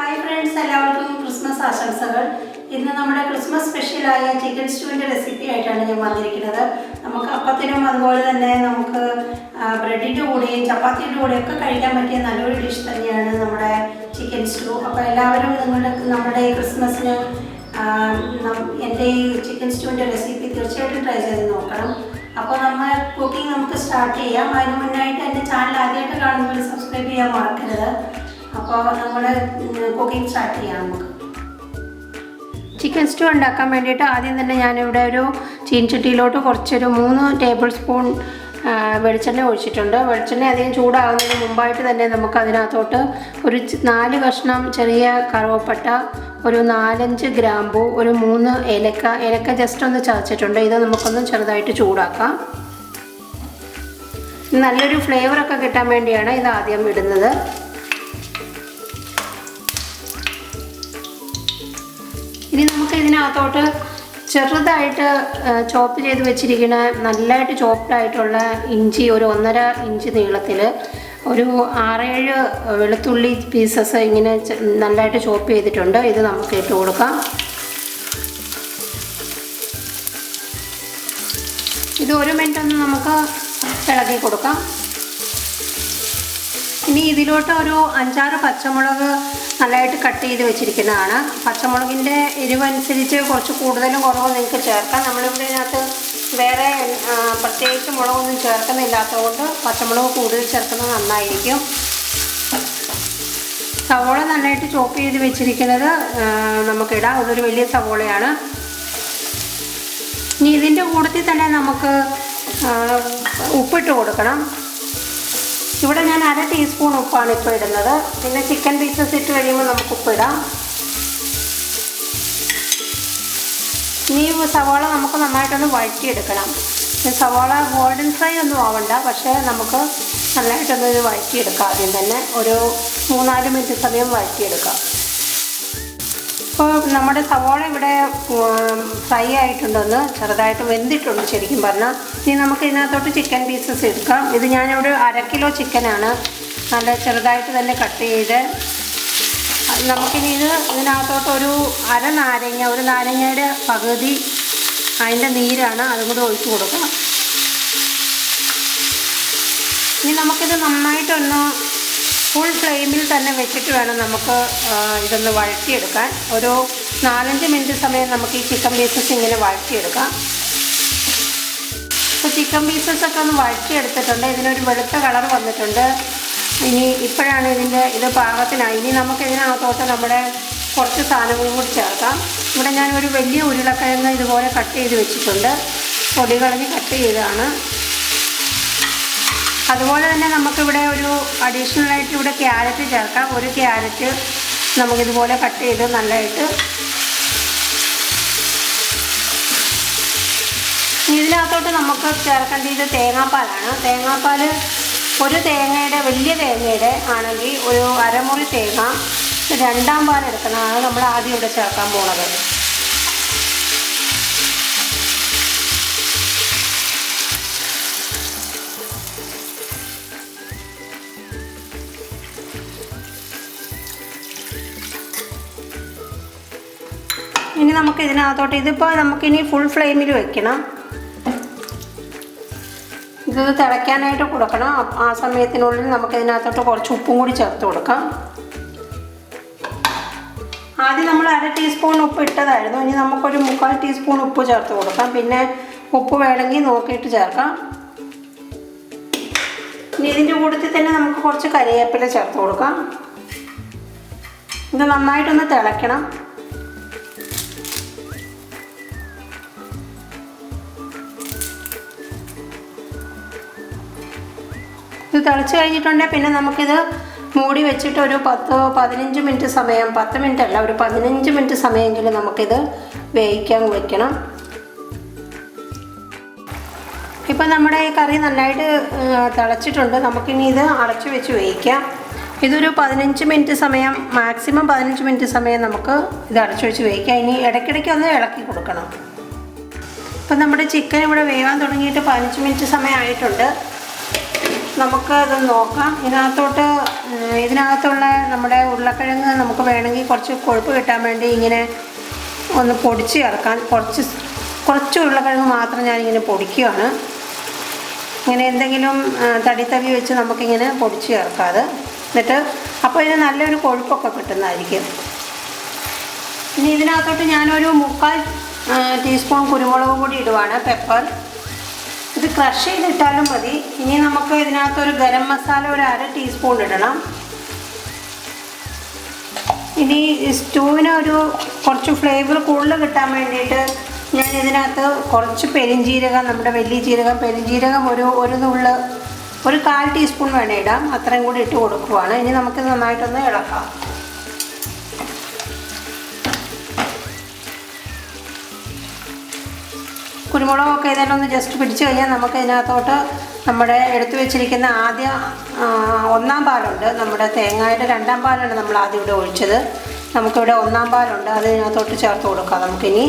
Hi friends എല്ലാവർക്കും Christmas ആശംസകൾ. ഇന്ന് നമ്മുടെ ക്രിസ്മസ് സ്പെഷ്യലായ ചിക്കൻ സ്റ്റൂവിന്റെ റെസിപ്പി ആയിട്ടാണ് ഞാൻ വന്നിരിക്കുന്നത്. നമുക്ക് അപ്പത്തിനും അതുപോലെ തന്നെ നമുക്ക് ബ്രെഡിന്റെ കൂടെയും ചപ്പാത്തിയുടെ കൂടെയും ഒക്കെ കഴിക്കാൻ പറ്റിയ നല്ലൊരു ഡിഷ് തന്നെയാണ് നമ്മുടെ ചിക്കൻ സ്റ്റൂ അപ്പോൾ എല്ലാവരും നിങ്ങളുടെ നമ്മുടെ ഈ ക്രിസ്മസിന് എന്റെ ഈ ചിക്കൻ സ്റ്റൂവിന്റെ റെസിപ്പി തീർച്ചയായിട്ടും ട്രൈ ചെയ്ത് നോക്കണം. അപ്പോൾ നമ്മൾ കുക്കിംഗ് നമുക്ക് സ്റ്റാർട്ട് ചെയ്യാം. അതിന് മുന്നായിട്ട് എന്റെ ചാനൽ ആദ്യമായിട്ട് കാണുന്നവർ സബ്സ്ക്രൈബ് ചെയ്യാൻ മറക്കരുത്. അപ്പോൾ നമ്മൾ കുക്കിംഗ് സ്റ്റാർട്ട് ചെയ്യാം നമുക്ക്. ചിക്കൻ സ്റ്റൂ ഉണ്ടാക്കാൻ വേണ്ടിയിട്ട് ആദ്യം തന്നെ ഞാനിവിടെ ഒരു ചീൻചട്ടിയിലോട്ട് കുറച്ചൊരു മൂന്ന് ടേബിൾ സ്പൂൺ വെളിച്ചെണ്ണ ഒഴിച്ചിട്ടുണ്ട്. വെളിച്ചെണ്ണ അധികം ചൂടാകുന്നതിന് മുമ്പായിട്ട് തന്നെ നമുക്ക് അതിനകത്തോട്ട് ഒരു നാല് കഷ്ണം ചെറിയ കറുവപ്പട്ട ഒരു നാലഞ്ച് ഗ്രാമ്പു ഒരു മൂന്ന് ഏലക്ക ഏലക്ക ജസ്റ്റ് ഒന്ന് ചതച്ചിട്ടുണ്ട്. ഇത് നമുക്കൊന്ന് ചെറുതായിട്ട് ചൂടാക്കാം. നല്ലൊരു ഫ്ലേവറൊക്കെ കിട്ടാൻ വേണ്ടിയാണ് ഇത് ആദ്യം ഇടുന്നത്. ഇതിനകത്തോട്ട് ചെറുതായിട്ട് ചോപ്പ് ചെയ്ത് വെച്ചിരിക്കുന്ന നല്ലതായിട്ട് ചോപ്ഡായിട്ടുള്ള ഇഞ്ചി ഒരു ഒന്നര ഇഞ്ച് നീളത്തിൽ ഒരു ആറേഴ് വെളുത്തുള്ളി പീസസ് ഇങ്ങനെ നല്ലതായിട്ട് ചോപ്പ് ചെയ്തിട്ടുണ്ട്. ഇത് നമുക്ക് ഇട്ട് കൊടുക്കാം. ഇത് ഒരു മിനിറ്റ് ഒന്ന് നമുക്ക് ഇളക്കി കൊടുക്കാം. ഇനി ഇതിലോട്ട് ഒരു അഞ്ചാറ് പച്ചമുളക് നല്ലതായിട്ട് കട്ട് ചെയ്ത് വെച്ചിരിക്കുന്നതാണ്. പച്ചമുളകിന്റെ എരിവനുസരിച്ച് കുറച്ച് കൂടുതലും കുറവും നിങ്ങൾക്ക് ചേർക്കാം. നമ്മളിവിടെ ഇതിനകത്ത് വേറെ പ്രത്യേകിച്ച് മുളകൊന്നും ചേർക്കുന്നില്ലാത്തതുകൊണ്ട് പച്ചമുളക് കൂടുതൽ ചേർക്കുന്നത് നന്നായിരിക്കും. സവോള നന്നായിട്ട് ചോപ്പ് ചെയ്ത് വെച്ചിരിക്കുന്നത് നമുക്കിടാം. അതൊരു വലിയ സവോളയാണ്. ഇനി ഇതിന്റെ കൂട്ടത്തിൽ തന്നെ നമുക്ക് ഉപ്പിട്ട് കൊടുക്കണം. ഇവിടെ ഞാൻ അര ടീസ്പൂൺ ഉപ്പാണ് ഇപ്പോൾ ഇടുന്നത്. പിന്നെ ചിക്കൻ പീസസ് ഇട്ട് കഴിയുമ്പോൾ നമുക്ക് ഉപ്പിടാം ഇനി ഈ സവാള നമുക്ക് നന്നായിട്ടൊന്ന് വഴറ്റിയെടുക്കണം. സവാള ഗോൾഡൻ ഫ്രൈ ഒന്നും ആവണ്ട പക്ഷേ നമുക്ക് നന്നായിട്ടൊന്ന് ഇത് വഴറ്റിയെടുക്കാം ആദ്യം തന്നെ. ഒരു മൂന്നാൽ മിനിറ്റ് സമയം വഴറ്റിയെടുക്കാം. ഇപ്പോൾ നമ്മുടെ സവോള ഇവിടെ ഫ്രൈ ആയിട്ടുണ്ടെന്ന് ചെറുതായിട്ട് വെന്തിട്ടുണ്ട് ശരിക്കും പറഞ്ഞാൽ ഇനി നമുക്ക് ഇതിനകത്തോട്ട് ചിക്കൻ പീസസ് എടുക്കാം. ഇത് ഞാനിവിടെ അര കിലോ ചിക്കനാണ് നല്ല ചെറുതായിട്ട് തന്നെ കട്ട് ചെയ്ത്. നമുക്കിനി ഇത് ഇതിനകത്തോട്ട് ഒരു അര നാരങ്ങ ഒരു നാരങ്ങയുടെ പകുതി അതിന്റെ നീരാണ് അതും കൂടി ഒഴിച്ചു കൊടുക്കാം. ഇനി നമുക്കിത് നന്നായിട്ടൊന്ന് ഫുൾ ഫ്ലെയിമിൽ തന്നെ വെച്ചിട്ട് വേണം നമുക്ക് ഇതൊന്ന് വഴറ്റിയെടുക്കാൻ. ഒരു നാലഞ്ച് മിനിറ്റ് സമയം നമുക്ക് ഈ ചിക്കൻ പീസസ് ഇങ്ങനെ വഴറ്റിയെടുക്കാം. ഇപ്പോൾ ചിക്കൻ പീസസ് ഒക്കെ ഒന്ന് വഴറ്റിയെടുത്തിട്ടുണ്ട്. ഇതിനൊരു വെളുത്ത കളർ വന്നിട്ടുണ്ട്. ഇനി ഇപ്പോഴാണ് ഇതിന്റെ ഇത് പാകത്തിനായി. ഇനി നമുക്ക് ഇതിനകത്തോട്ട് നമ്മുടെ കുറച്ച് സാധനങ്ങളും കൂടി ചേർക്കാം. ഇവിടെ ഞാൻ ഒരു വലിയ ഉരുളക്കിഴങ്ങ് ഇതുപോലെ കട്ട് ചെയ്ത് വെച്ചിട്ടുണ്ട്. പൊടികളഞ്ഞ് കട്ട് ചെയ്തതാണ്. അതുപോലെ തന്നെ നമുക്കിവിടെ ഒരു അഡീഷണൽ ആയിട്ട് ഇവിടെ ക്യാരറ്റ് ചേർക്കാം. ഒരു ക്യാരറ്റ് നമുക്കിതുപോലെ കട്ട് ചെയ്ത് നല്ലതായിട്ട് ഇതിനകത്തോട്ട് നമുക്ക് ചേർക്കേണ്ടത് തേങ്ങാപ്പാലാണ്. തേങ്ങാപ്പാൽ ഒരു തേങ്ങയുടെ വലിയ തേങ്ങയുടെ ആണെങ്കിൽ ഒരു അരമുറി തേങ്ങ രണ്ടാം പാൽ എടുക്കുന്നതാണ് നമ്മൾ ആദ്യം ഇവിടെ ചേർക്കാൻ പോണത്. ഇനി നമുക്ക് ഇതിനകത്തോട്ട് ഇതിപ്പോൾ നമുക്കിനി ഫുൾ ഫ്ലെയിമിൽ വെക്കണം. ഇത് തിളയ്ക്കാനായിട്ട് കൊടുക്കണം. ആ സമയത്തിനുള്ളിൽ നമുക്ക് ഇതിനകത്തോട്ട് കുറച്ച് ഉപ്പും കൂടി ചേർത്ത് കൊടുക്കാം. ആദ്യം നമ്മൾ അര ടീസ്പൂൺ ഉപ്പ് ഇട്ടതായിരുന്നു. ഇനി നമുക്കൊരു മുക്കാൽ ടീസ്പൂൺ ഉപ്പ് ചേർത്ത് കൊടുക്കാം. പിന്നെ ഉപ്പ് വേണമെങ്കിൽ നോക്കിയിട്ട് ചേർക്കാം. ഇനി ഇതിന്റെ കൂട്ടത്തിൽ തന്നെ നമുക്ക് കുറച്ച് കറിവേപ്പില ചേർത്ത് കൊടുക്കാം. ഇത് നന്നായിട്ടൊന്ന് തിളയ്ക്കണം. തിളച്ച് കഴിഞ്ഞിട്ടുണ്ടെങ്കിൽ പിന്നെ നമുക്കിത് മൂടി വെച്ചിട്ട് ഒരു പത്തോ പതിനഞ്ച് മിനിറ്റ് സമയം പത്ത് മിനിറ്റ് അല്ല ഒരു പതിനഞ്ച് മിനിറ്റ് സമയമെങ്കിലും നമുക്കിത് വേവിക്കാൻ വെക്കണം. ഇപ്പം നമ്മുടെ ഈ കറി നന്നായിട്ട് തിളച്ചിട്ടുണ്ട്. നമുക്കിനി ഇത് അടച്ചു വെച്ച് വേവിക്കാം. ഇതൊരു പതിനഞ്ച് മിനിറ്റ് സമയം മാക്സിമം പതിനഞ്ച് മിനിറ്റ് സമയം നമുക്ക് ഇത് അടച്ചു വെച്ച് വേവിക്കാം. ഇനി ഇടയ്ക്കിടയ്ക്ക് ഒന്ന് ഇളക്കി കൊടുക്കണം. ഇപ്പം നമ്മുടെ ചിക്കൻ ഇവിടെ വേവാൻ തുടങ്ങിയിട്ട് പതിനഞ്ച് മിനിറ്റ് സമയം ആയിട്ടുണ്ട്. നമുക്ക് അത് നോക്കാം. ഇതിനകത്തോട്ട് ഇതിനകത്തുള്ള നമ്മുടെ ഉരുളക്കിഴങ്ങ് നമുക്ക് വേണമെങ്കിൽ കുറച്ച് കൊഴുപ്പ് കിട്ടാൻ വേണ്ടി ഇങ്ങനെ ഒന്ന് പൊടിച്ച് ചേർക്കാൻ കുറച്ച് കുറച്ച് ഉരുളക്കിഴങ്ങ് മാത്രം ഞാനിങ്ങനെ പൊടിക്കുകയാണ് ഇങ്ങനെ എന്തെങ്കിലും തടിത്തവി വെച്ച് നമുക്കിങ്ങനെ പൊടിച്ച് ചേർക്കാതെ. എന്നിട്ട് അപ്പോൾ ഇതിന് നല്ലൊരു കൊഴുപ്പൊക്കെ കിട്ടുന്നതായിരിക്കും. ഇനി ഇതിനകത്തോട്ട് ഞാനൊരു മുക്കാൽ ടീസ്പൂൺ കുരുമുളക് കൂടി ഇടുവാണ്. പെപ്പർ ഇത് ക്രഷ് ചെയ്തിട്ടാലും മതി. ഇനി നമുക്ക് ഇതിനകത്ത് ഒരു ഗരം മസാല ഒരു അര ടീസ്പൂൺ ഇടണം. ഇനി സ്റ്റൂവിന് ഒരു കുറച്ച് ഫ്ലേവർ കൂടുതൽ കിട്ടാൻ വേണ്ടിയിട്ട് ഞാൻ ഇതിനകത്ത് കുറച്ച് പെരിഞ്ജീരകം നമ്മുടെ വലിയ ജീരകം പെരിഞ്ജീരകം ഒരു ഒരു നുള്ള് ഒരു കാൽ ടീസ്പൂൺ വേണേ ഇടാം. അത്രയും കൂടി ഇട്ട് കൊടുക്കുവാണ്. ഇനി നമുക്ക് നന്നായിട്ടൊന്ന് ഇളക്കാം. കുരുമുളകൊക്കെ ഒന്ന് ജസ്റ്റ് പിടിച്ചു കഴിഞ്ഞാൽ നമുക്ക് ഇതിനകത്തോട്ട് നമ്മുടെ എടുത്തു വെച്ചിരിക്കുന്ന ആദ്യ ഒന്നാം പാലുണ്ട്. നമ്മുടെ തേങ്ങയുടെ രണ്ടാം പാലാണ് നമ്മൾ ആദ്യം ഇവിടെ ഒഴിച്ചത്. നമുക്കിവിടെ ഒന്നാം പാലുണ്ട്. അത് ഇതിനകത്തോട്ട് ചേർത്ത് കൊടുക്കാം. നമുക്കിനി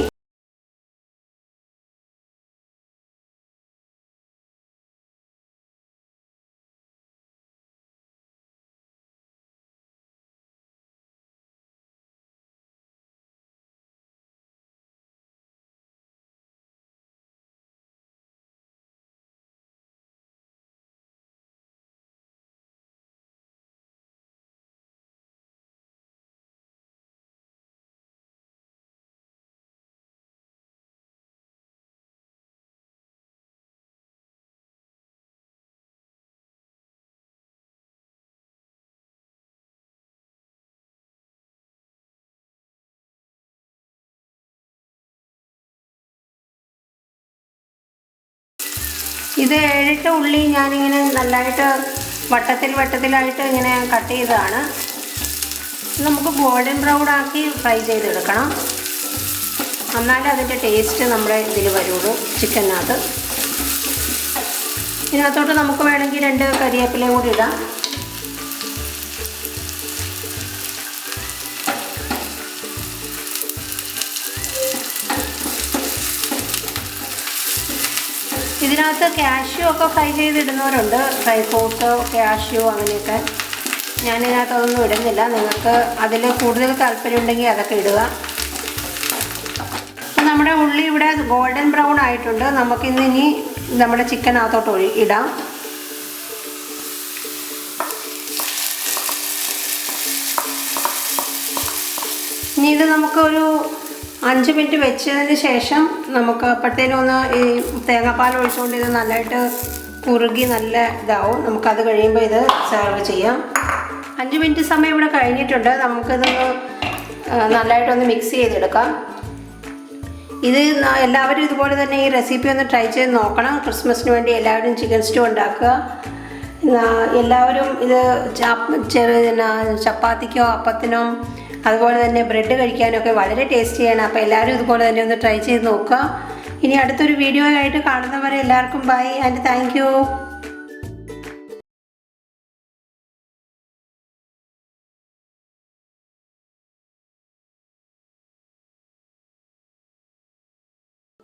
ഇത് ഏഴിട്ട് ഉള്ളി ഞാനിങ്ങനെ നല്ലതായിട്ട് വട്ടത്തിൽ വട്ടത്തിലായിട്ട് ഇങ്ങനെ കട്ട് ചെയ്തതാണ്. നമുക്ക് ഗോൾഡൻ ബ്രൗൺ ആക്കി ഫ്രൈ ചെയ്തെടുക്കണം. എന്നാലേ അതിന്റെ ടേസ്റ്റ് നമ്മുടെ ഇതിൽ വരുള്ളൂ ചിക്കനകത്ത് ഇതിനകത്തോട്ട് നമുക്ക് വേണമെങ്കിൽ രണ്ട് കരിവേപ്പിലയും കൂടി ഇടാം. ഇതിനകത്ത് കാഷ്യൂ ഒക്കെ ഫ്രൈ ചെയ്തിടുന്നവരുണ്ട്. ഫ്രൈ ഫ്രൂട്ട്സ് കാഷ്യൂ അങ്ങനെയൊക്കെ. ഞാനിതിനകത്ത് അതൊന്നും ഇടുന്നില്ല. നിങ്ങൾക്ക് അതിൽ കൂടുതൽ താല്പര്യം ഉണ്ടെങ്കിൽ അതൊക്കെ ഇടുക. നമ്മുടെ ഉള്ളി ഇവിടെ ഗോൾഡൻ ബ്രൗൺ ആയിട്ടുണ്ട്. നമുക്കിന്ന് ഇനി നമ്മുടെ ചിക്കനകത്തോട്ട് ഇടാം. ഇനി ഇത് നമുക്കൊരു അഞ്ച് മിനിറ്റ് വെച്ചതിന് ശേഷം നമുക്ക് അപ്പോഴത്തേനും ഒന്ന് ഈ തേങ്ങാപ്പാൽ ഒഴിച്ചുകൊണ്ട് ഇത് നല്ലതായിട്ട് കുറുകി നല്ല ഇതാവും. നമുക്കത് കഴിയുമ്പോൾ ഇത് സെർവ് ചെയ്യാം. അഞ്ച് മിനിറ്റ് സമയം ഇവിടെ കഴിഞ്ഞിട്ടുണ്ട്. നമുക്കിതൊന്ന് നല്ലതായിട്ടൊന്ന് മിക്സ് ചെയ്തെടുക്കാം. ഇത് എല്ലാവരും ഇതുപോലെ തന്നെ ഈ റെസിപ്പി ഒന്ന് ട്രൈ ചെയ്ത് നോക്കണം. ക്രിസ്മസിന് വേണ്ടി എല്ലാവരും ചിക്കൻ സ്റ്റൂ ഉണ്ടാക്കുക. എല്ലാവരും ഇത് ചപ്പാത്തിക്കോ അപ്പത്തിനോ അതുപോലെ തന്നെ ബ്രെഡ് കഴിക്കാനൊക്കെ വളരെ ടേസ്റ്റിയാണ് അപ്പോൾ എല്ലാവരും ഇതുപോലെ തന്നെ ഒന്ന് ട്രൈ ചെയ്ത് നോക്കുക. ഇനി അടുത്തൊരു വീഡിയോ ആയിട്ട് കാണുന്നവരെ എല്ലാവർക്കും ബൈ ആൻഡ് താങ്ക്